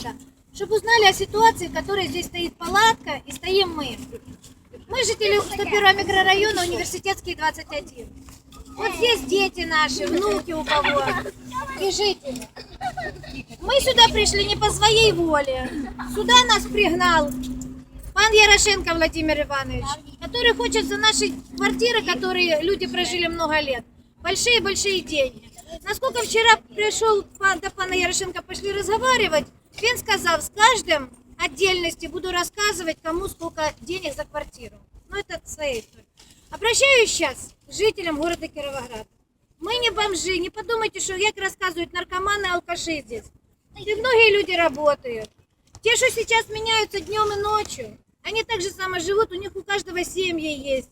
Кировограда, чтобы узнали о ситуации, в которой здесь стоит палатка и стоим мы. Мы жители 101 микрорайона, университетский 21. Вот здесь дети наши, внуки у кого и жители. Мы сюда пришли не по своей воле. Сюда нас пригнал пан Ярошенко Владимир Иванович, который хочет за наши квартиры, которые люди прожили много лет, большие-большие деньги. Насколько вчера пришел пан, до пана Ярошенко, пошли разговаривать, он сказал, с каждым отдельности буду рассказывать, кому сколько денег за квартиру. Ну, это своя история. Обращаюсь сейчас к жителям города Кировоград. Мы не бомжи, не подумайте, что як рассказывают наркоманы, алкаши здесь. И многие люди работают. Те, что сейчас меняются днем и ночью, они так же само живут, у них у каждого семьи есть.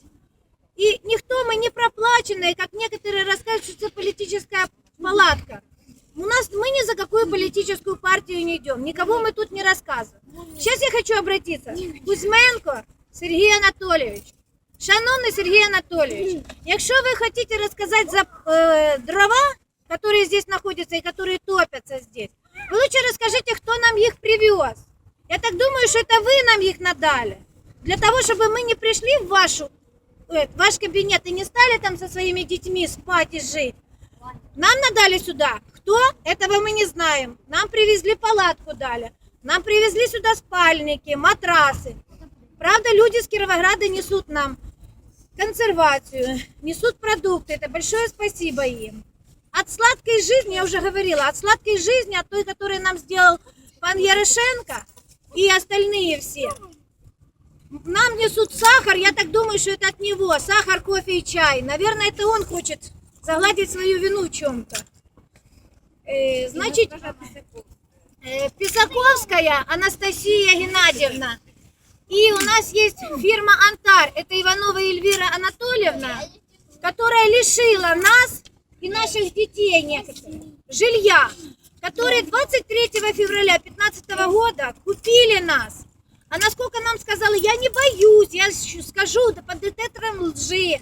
И никто мы не проплаченные, как некоторые рассказывают, что это политическая палатка. У нас мы ни за какую политическую партию не идем, никого мы тут не рассказываем. Сейчас я хочу обратиться. Кузьменко Сергій Анатолійович. Шановний Сергій Анатолійович, якщо ви хочете розказати за е, дрова, які здесь знаходяться і які топяться здесь, ви лучше розкажіть, хто нам їх привез. Я так думаю, що це ви нам їх надали. Для того, чтобы мы не пришли в вашу, э, в ваш кабинет и не стали там со своими детьми спать и жить. Нам надали сюда. Кто? Этого мы не знаем. Нам привезли палатку дали. Нам привезли сюда спальники, матрасы. Правда, люди с Кировограда несут нам консервацию, несут продукты. Это большое спасибо им. От сладкой жизни, я уже говорила, от сладкой жизни, от той, которую нам сделал пан Ярошенко и остальные все. Нам несут сахар, я так думаю, что это от него. Сахар, кофе и чай. Наверное, это он хочет загладить свою вину в чем-то. Э, значит, э, Писаковская Анастасия Геннадьевна. И у нас есть фирма Антар. Это Иванова Эльвира Анатольевна, которая лишила нас и наших детей некоторых жилья, которые 23 февраля 2015 года купили нас. А насколько нам сказала, я не боюсь, я скажу да под детектором лжи.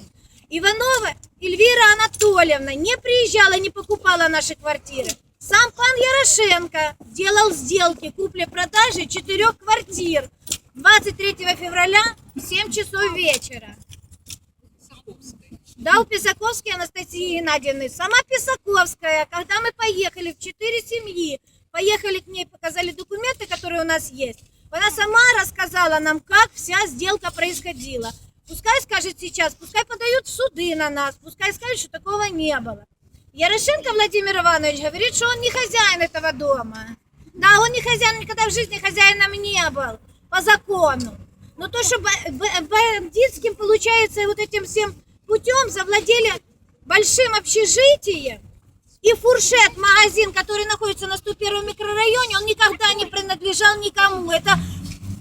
Иванова Эльвира Анатольевна не приезжала, не покупала наши квартиры. Сам пан Ярошенко делал сделки купли-продажи четырех квартир 23 февраля в 7 часов вечера. Да, у Писаковской Анастасии Геннадьевны. Сама Писаковская, когда мы поехали в четыре семьи, поехали к ней, показали документы, которые у нас есть, она сама рассказала нам, как вся сделка происходила. Пускай скажет сейчас, пускай подают в суды на нас, пускай скажет, что такого не было. Ярошенко Владимир Иванович говорит, что он не хозяин этого дома. Да, он не хозяин, никогда в жизни хозяином не был, по закону. Но то, что ба- ба- бандитским, получается, вот этим всем путем завладели большим общежитием, и фуршет, магазин, который находится на 101 микрорайоне, он никогда не принадлежал никому. Это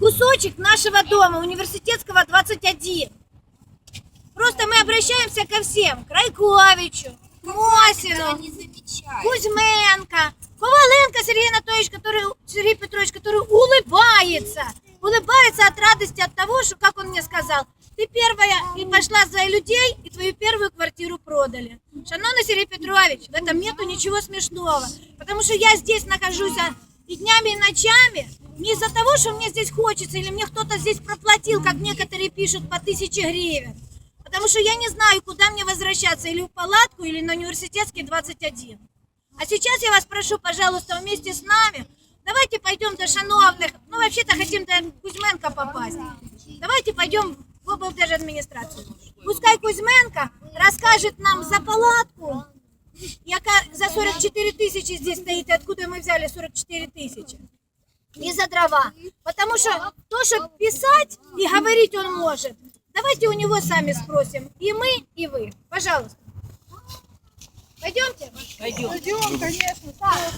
кусочек нашего дома, университетского 21. Просто мы обращаемся ко всем. К Райковичу, к Мосину, Кузьменко, Коваленко Сергей Анатольевич, который, Сергей Петрович, который улыбается. Улыбается от радости от того, что, как он мне сказал, ты первая и пошла за людей, и твою первую квартиру продали. Шановный Сергей Петрович, в этом нету ничего смешного. Потому что я здесь нахожусь а, и днями, и ночами не из-за того, что мне здесь хочется, или мне кто-то здесь проплатил, как некоторые пишут, по тысяче гривен. Потому что я не знаю, куда мне возвращаться, или в палатку, или на университетский 21. А сейчас я вас прошу, пожалуйста, вместе с нами, давайте пойдем до шановных, ну вообще-то хотим до Кузьменко попасть. Давайте пойдем в облдержадминистрацию. Пускай Кузьменко расскажет нам за палатку, яка за 44 тысячи здесь стоит, и откуда мы взяли 44 тысячи. И за дрова. Потому что то, что писать и говорить он может, давайте у него сами спросим. И мы, и вы. Пожалуйста. Пойдемте? Пойдем. Пойдем, конечно. Так.